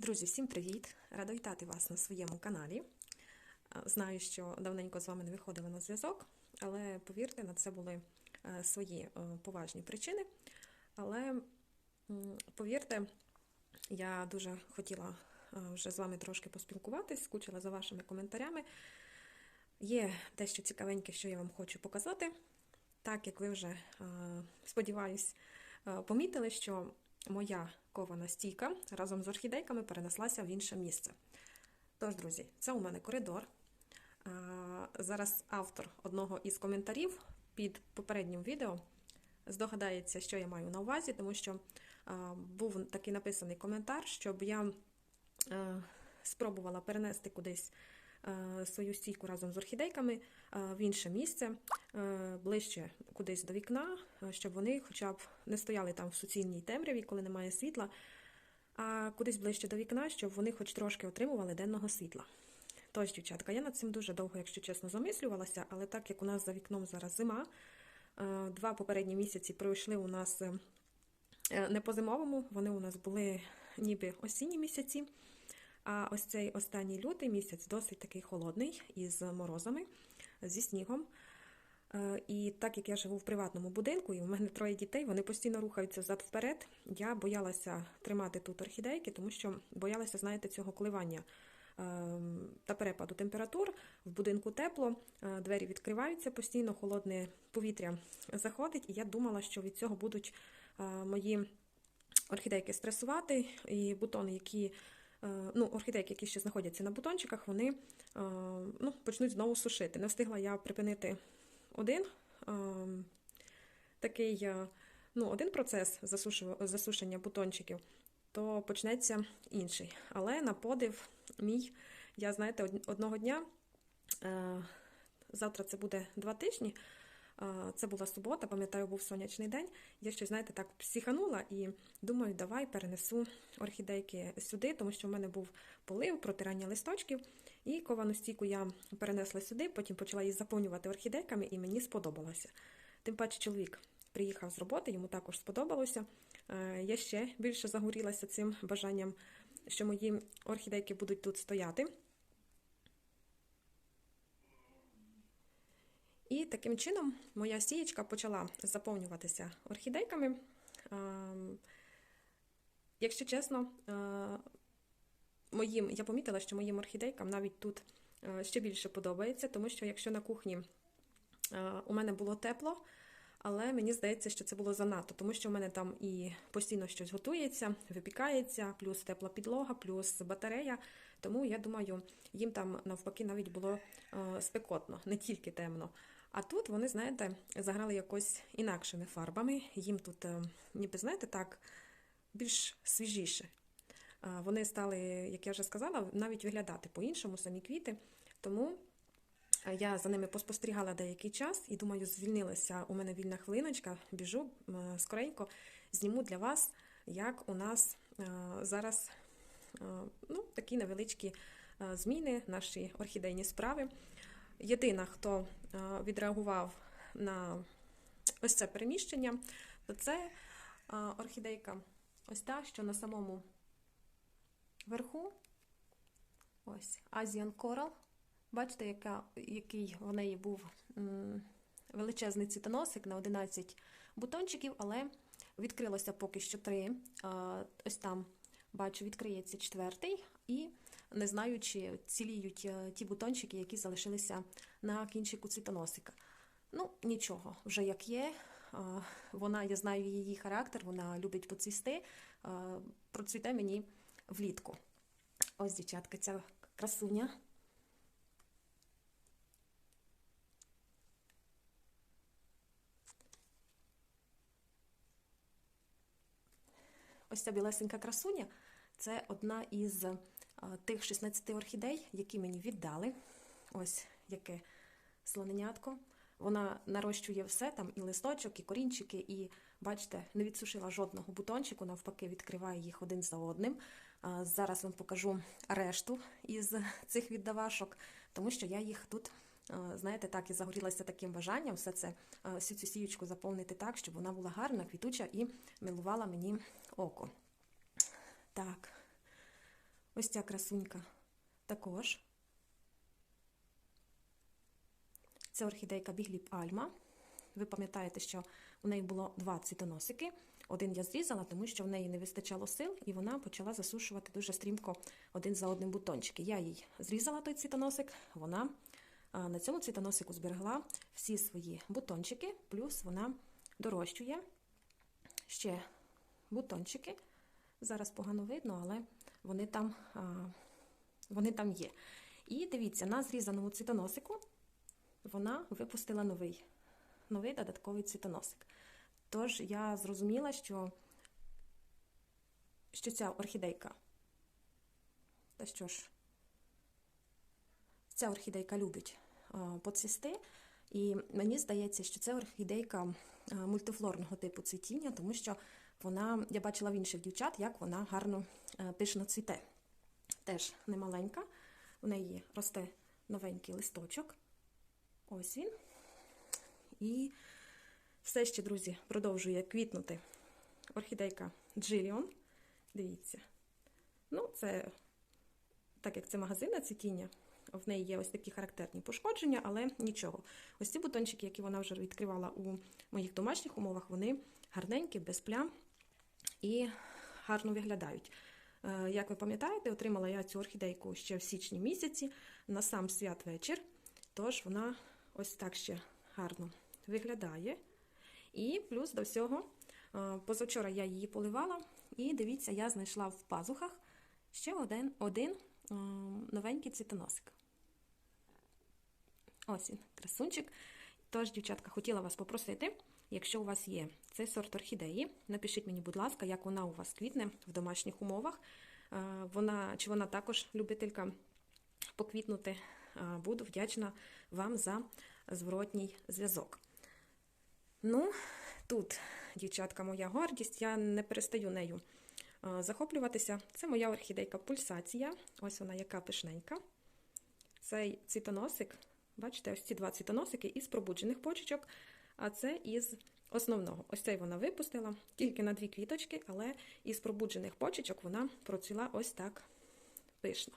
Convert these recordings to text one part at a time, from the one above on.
Друзі, всім привіт! Рада вітати вас на своєму каналі. Знаю, що давненько з вами не виходила на зв'язок, але повірте, на це були е, свої е, поважні причини. Але повірте, я дуже хотіла е, вже з вами трошки поспілкуватись, скучила за вашими коментарями. Є дещо цікавеньке, що я вам хочу показати. Так як ви вже, сподіваюсь, помітили, що моя кована стійка разом з орхідейками перенеслася в інше місце. Тож, друзі, це у мене коридор. Зараз автор одного із коментарів під попереднім відео здогадається, що я маю на увазі, тому що був такий написаний коментар, щоб я спробувала перенести кудись свою стійку разом з орхідейками е, в інше місце, е, ближче кудись до вікна, е, щоб вони хоча б не стояли там в суцільній темряві, коли немає світла, а кудись ближче до вікна, щоб вони хоч трошки отримували денного світла. Тож, дівчатка, я над цим дуже довго, якщо чесно, замислювалася, але так як у нас за вікном зараз зима, е, два попередні місяці пройшли у нас е, е, не по зимовому, вони у нас були ніби осінні місяці. А ось цей останній лютий місяць досить такий холодний, із морозами, зі снігом. Е, І так як я живу в приватному будинку, і в мене троє дітей, вони постійно рухаються взад вперед. Я боялася тримати тут орхідейки, тому що боялася, знаєте, цього коливання ем, та перепаду температур. В будинку тепло, е, двері відкриваються постійно, холодне повітря заходить, і я думала, що від цього будуть е, мої орхідейки стресувати, і бутони, які ну, орхідейки, які ще знаходяться на бутончиках, вони е, ну, почнуть знову сушити. Не встигла я припинити один е, такий е, ну, один процес засушення бутончиків, то почнеться інший. Але на подив мій, я знаєте, одного дня, е, завтра це буде два тижні. Це була субота, пам'ятаю, був сонячний день. Я ще, знаєте, так психанула і думаю, давай перенесу орхідейки сюди, тому що в мене був полив, протирання листочків. І ковану стійку я перенесла сюди, потім почала її заповнювати орхідейками, і мені сподобалося. Тим паче, чоловік приїхав з роботи, йому також сподобалося. Е, Я ще більше загорілася цим бажанням, що мої орхідейки будуть тут стояти. І таким чином моя сієчка почала заповнюватися орхідейками. Якщо чесно, е, моїм, я помітила, що моїм орхідейкам навіть тут е, ще більше подобається, тому що якщо на кухні е, у мене було тепло, але мені здається, що це було занадто, тому що в мене там і постійно щось готується, випікається, плюс тепла підлога, плюс батарея. Тому я думаю, їм там навпаки навіть було спекотно, не тільки темно. А тут вони, знаєте, заграли якось інакшими фарбами. Їм тут, е, ніби, знаєте, так більш свіжіше. Е, Вони стали, як я вже сказала, навіть виглядати по-іншому, самі квіти. Тому е, я за ними поспостерігала деякий час і думаю, звільнилася у мене вільна хвилиночка, біжу скоренько, зніму для вас, як у нас е, зараз е, ну, такі невеличкі е, зміни, наші орхідейні справи. Єдина, хто е, відреагував на ось це переміщення, то це е, орхідейка ось та, що на самому верху. Ось Asian Coral. Бачите, яка, який в неї був величезний цвітоносик на 11 бутончиків, але відкрилося поки що три. А, ось там, бачу, відкриється четвертий, і не знаю, чи ціліють е, ті бутончики, які залишилися на кінчику цвітоносика. Ну, нічого, вже як є. Вона, я знаю її характер, вона любить поцвісти, процвіте мені влітку. Ось, дівчатка, ця красуня. Ось ця білесенька красуня це одна із тих 16 орхідей, які мені віддали. Ось яке слоненятко. Вона нарощує все там і листочок, і корінчики, і бачите, не відсушила жодного бутончику, навпаки, відкриває їх один за одним. Зараз вам покажу решту із цих віддавашок, тому що я їх тут, знаєте, так і загорілася таким бажанням все це всю цю сіючку заповнити так, щоб вона була гарна, квітуча і милувала мені око. Так, Ось ця красунька також. Це орхідейка Бігліп Альма. Ви пам'ятаєте, що у неї було два цвітоносики. Один я зрізала, тому що в неї не вистачало сил, і вона почала засушувати дуже стрімко один за одним бутончики. Я їй зрізала той цвітоносик, вона на цьому цвітоносику зберегла всі свої бутончики, плюс вона дорощує ще бутончики. Зараз погано видно, але вони там, вони там є. І дивіться, на зрізаному цвітоносику вона випустила новий, новий додатковий цвітоносик. Тож я зрозуміла, що що ця орхідейка, та що ж, ця орхідейка любить поцвісти, і мені здається, що це орхідейка мультифлорного типу цвітіння, тому що вона, я бачила в інших дівчат, як вона гарно пишно цвіте. Теж немаленька, у неї росте новенький листочок. Ось він. І все ще, друзі, продовжує квітнути орхідейка Джиліон. Дивіться. Ну, це, так як це магазинне цвітіння, в неї є ось такі характерні пошкодження, але нічого. Ось ці бутончики, які вона вже відкривала у моїх домашніх умовах, вони гарненькі, без плям і гарно виглядають. Е, як ви пам'ятаєте, отримала я цю орхідейку ще в січні місяці на сам святвечір, тож вона ось так ще гарно виглядає. І плюс до всього, е, позавчора я її поливала, і дивіться, я знайшла в пазухах ще один один е, новенький цвітоносик. Ось він, красунчик. Тож, дівчатка, хотіла вас попросити, якщо у вас є цей сорт орхідеї, напишіть мені, будь ласка, як вона у вас квітне в домашніх умовах. Е, вона, Чи вона також любителька поквітнути буду вдячна вам за зворотній зв'язок. Ну, тут, дівчатка, моя гордість, я не перестаю нею захоплюватися. Це моя орхідейка пульсація. Ось вона, яка пишненька. Цей цвітоносик, бачите, ось ці два цвітоносики із пробуджених почечок, а це із основного. Ось цей вона випустила, тільки на дві квіточки, але із пробуджених почечок вона процвіла ось так пишно.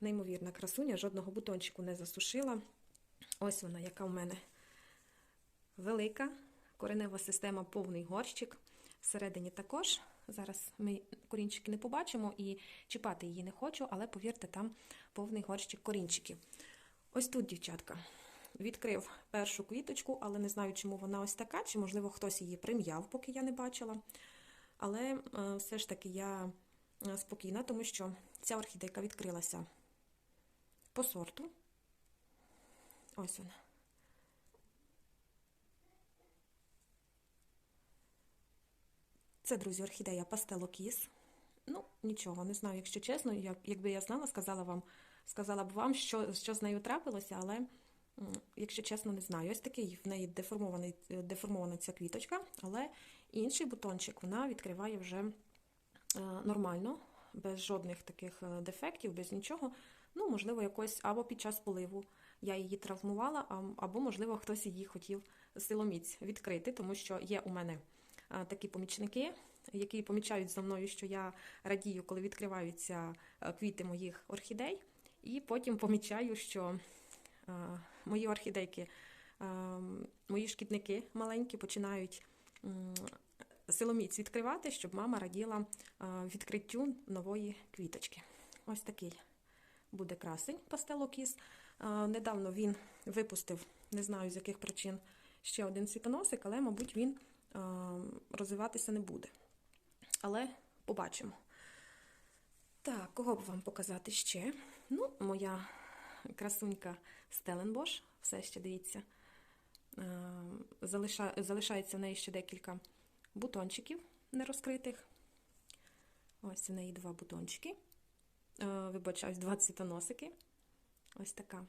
Неймовірна красуня, жодного бутончику не засушила. Ось вона, яка в мене велика, коренева система, повний горщик. Всередині також. Зараз ми корінчики не побачимо і чіпати її не хочу, але повірте, там повний горщик корінчиків. Ось тут, дівчатка, відкрив першу квіточку, але не знаю, чому вона ось така, чи, можливо, хтось її прим'яв, поки я не бачила. Але е, все ж таки я е, спокійна, тому що ця орхідейка відкрилася по сорту. Ось вона. Це, друзі, орхідея Пастелокіс. Ну, нічого, не знаю, якщо чесно, як, якби я знала, сказала вам, сказала б вам, що що з нею трапилося, але, якщо чесно, не знаю. Ось такий в неї деформований, деформована ця квіточка, але інший бутончик вона відкриває вже е, нормально, без жодних таких е, дефектів, без нічого. Ну, можливо, якось або під час поливу я її травмувала, або, можливо, хтось її хотів силоміць відкрити, тому що є у мене такі помічники, які помічають за мною, що я радію, коли відкриваються квіти моїх орхідей, і потім помічаю, що мої орхідейки, мої шкідники маленькі починають. Силоміць відкривати, щоб мама раділа відкриттю нової квіточки. Ось такий буде красень пастелокіс. Недавно він випустив, не знаю з яких причин, ще один світоносик, але, мабуть, він розвиватися не буде. Але побачимо. Так, кого б вам показати ще? Ну, моя красунька Стеленбош, все ще дивіться. Залишається в неї ще декілька бутончиків нерозкритих. Ось в неї два бутончики. Е, вибачаюсь, два цвітоносики. Ось така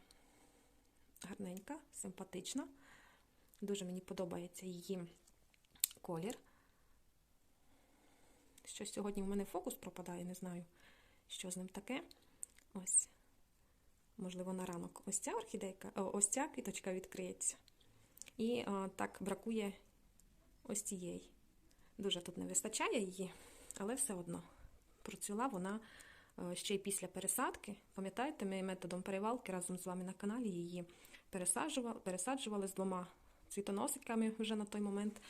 гарненька, симпатична. Дуже мені подобається її колір. Щось сьогодні в мене фокус пропадає, не знаю, що з ним таке. Ось, можливо, на ранок ось ця орхідейка, ось ця квіточка відкриється. І о, так бракує ось цієї. Дуже тут не вистачає її, але все одно процвіла вона е, ще й після пересадки. Пам'ятаєте, ми методом перевалки разом з вами на каналі її пересаджували, пересаджували з двома цвітоносиками вже на той момент.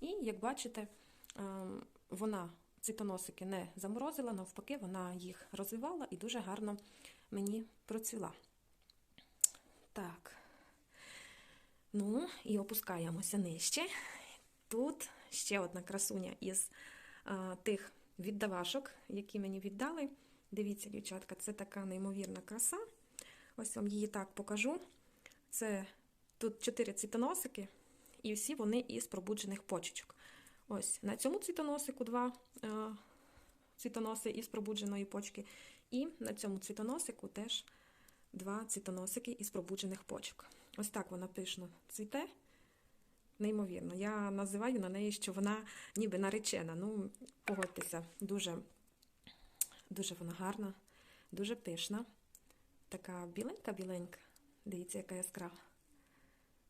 І як бачите, е, вона цвітоносики не заморозила, навпаки, вона їх розвивала і дуже гарно мені процвіла. Так. Ну, і опускаємося нижче. Тут ще одна красуня із а, тих віддавашок, які мені віддали. Дивіться, дівчатка, це така неймовірна краса. Ось вам її так покажу. Це тут чотири цвітоносики, і всі вони із пробуджених почечок. Ось на цьому цвітоносику два а, цвітоноси із пробудженої почки. І на цьому цвітоносику теж два цвітоносики із пробуджених почок. Ось так вона пишно цвіте. Неймовірно. Я називаю на неї, що вона ніби наречена. Ну, погодьтеся, дуже, дуже вона гарна, дуже пишна. Така біленька-біленька. Дивіться, яка яскрава.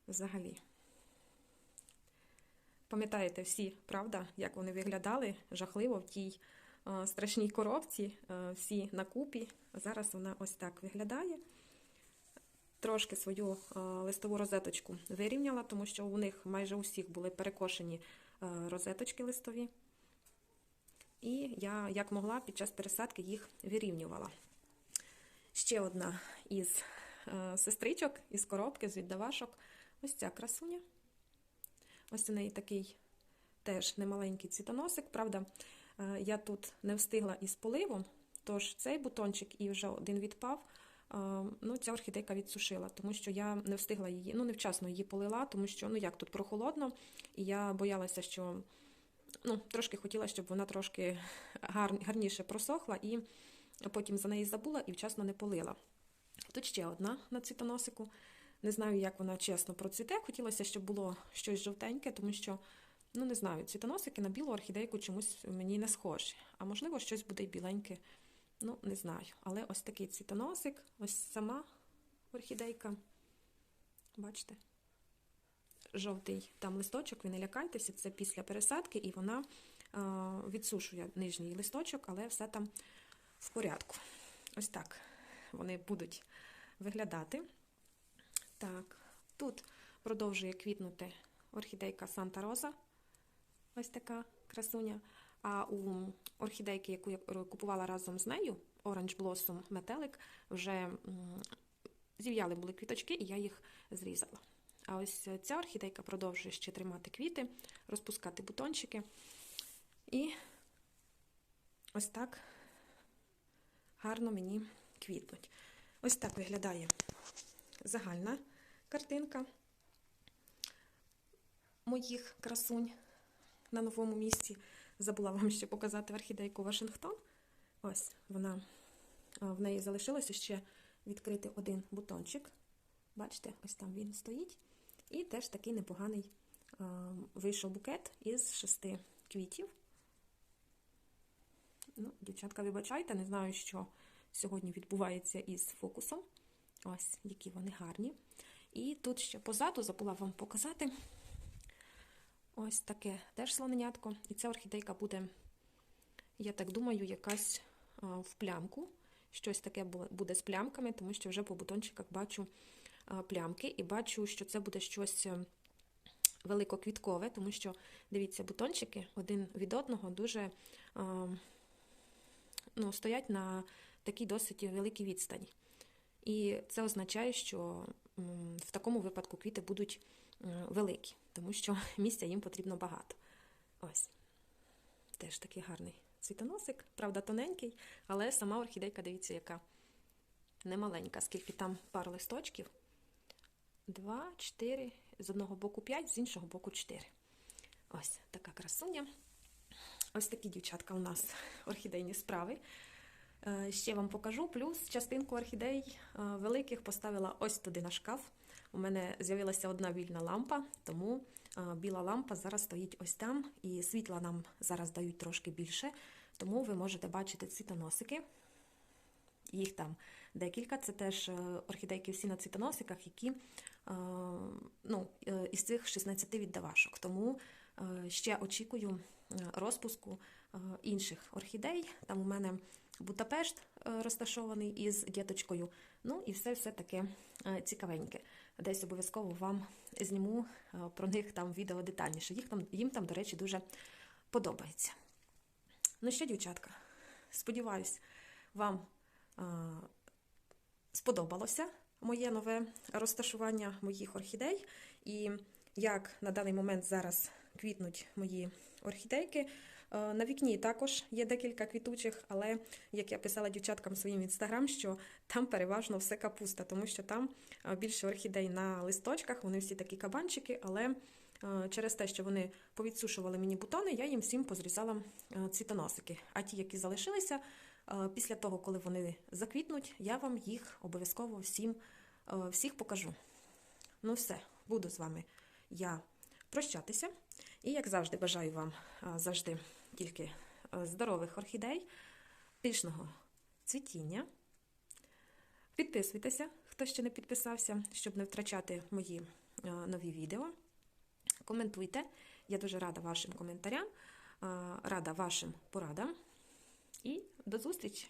Взагалі. Пам'ятаєте всі, правда, як вони виглядали жахливо в тій страшній коробці, е, всі на купі. Зараз вона ось так виглядає. Трошки свою е, листову розеточку вирівняла, тому що у них майже у всіх були перекошені е, розеточки листові. І я, як могла, під час пересадки їх вирівнювала. Ще одна із е, сестричок із коробки, з віддавашок. Ось ця красуня. Ось у неї такий теж немаленький цвітоносик. Правда, е, я тут не встигла із поливом, тож цей бутончик і вже один відпав. Е, Ну, ця орхідейка відсушила, тому що я не встигла її, ну, невчасно її полила, тому що, ну, як тут прохолодно, і я боялася, що, ну, трошки хотіла, щоб вона трошки гар, гарніше просохла, і потім за неї забула і вчасно не полила. Тут ще одна на цвітоносику. Не знаю, як вона чесно процвіте. Хотілося, щоб було щось жовтеньке, тому що, ну, не знаю, цвітоносики на білу орхідейку чомусь мені не схожі. А можливо, щось буде й біленьке. Ну, не знаю. Але ось такий цвітоносик, ось сама орхідейка. Бачите? Жовтий там листочок, ви не лякайтеся, це після пересадки, і вона відсушує нижній листочок, але все там в порядку. Ось так вони будуть виглядати. Так, тут продовжує квітнути орхідейка Санта Роза. Ось така красуня. А у орхідейки, яку я купувала разом з нею, Orange Blossom метелик, вже зів'яли були квіточки, і я їх зрізала. А ось ця орхідейка продовжує ще тримати квіти, розпускати бутончики. І ось так гарно мені квітнуть. Ось так виглядає загальна картинка моїх красунь на новому місці. Забула вам ще показати орхідейку Вашингтон. Ось вона, в неї залишилося ще відкрити один бутончик. Бачите, ось там він стоїть. І теж такий непоганий вийшов букет із шести квітів. Ну, Дівчатка, вибачайте, не знаю, що сьогодні відбувається із фокусом. Ось, які вони гарні. І тут ще позаду забула вам показати ось таке теж слоненятко. І ця орхідейка буде, я так думаю, якась в плямку. Щось таке буде з плямками, тому що вже по бутончиках бачу плямки, і бачу, що це буде щось е, великоквіткове, тому що, дивіться, бутончики один від одного дуже ну, стоять на такій досить великій відстані. І це означає, що в такому випадку квіти будуть великі, тому що місця їм потрібно багато. Ось. Теж такий гарний цвітоносик, правда, тоненький, але сама орхідейка, дивіться, яка немаленька, скільки там пару листочків. Два, чотири, з одного боку п'ять, з іншого боку чотири. Ось така красуня. Ось такі дівчатка у нас орхідейні справи. Е, ще вам покажу, плюс частинку орхідей е, великих поставила ось туди на шкаф. У мене з'явилася одна вільна лампа, тому е, біла лампа зараз стоїть ось там, і світла нам зараз дають трошки більше, тому ви можете бачити цвітоносики. Їх там декілька. Це теж орхідейки всі на цвітоносиках, які ну, із цих 16 віддавашок. Тому ще очікую розпуску е, інших орхідей. Там у мене Будапешт е, розташований із діточкою. Ну і все все таке е, цікавеньке. Десь обов'язково вам зніму е, про них там відео детальніше. Їх там, їм там, до речі, дуже подобається. Ну що, дівчатка, сподіваюсь, вам е, сподобалося моє нове розташування моїх орхідей. І як на даний момент зараз квітнуть мої орхідейки. Е, На вікні також є декілька квітучих, але як я писала дівчаткам своїм інстаграм, що там переважно все капуста, тому що там е, більше орхідей на листочках, вони всі такі кабанчики, але е, через те, що вони повідсушували мені бутони, я їм всім позрізала цвітоносики. А ті, які залишилися, після того, коли вони заквітнуть, я вам їх обов'язково всім всіх покажу. Ну все, буду з вами я прощатися. І, як завжди, бажаю вам завжди тільки здорових орхідей, пишного цвітіння. Підписуйтеся, хто ще не підписався, щоб не втрачати мої нові відео. Коментуйте. Я дуже рада вашим коментарям, а, рада вашим порадам. І до зустрічі!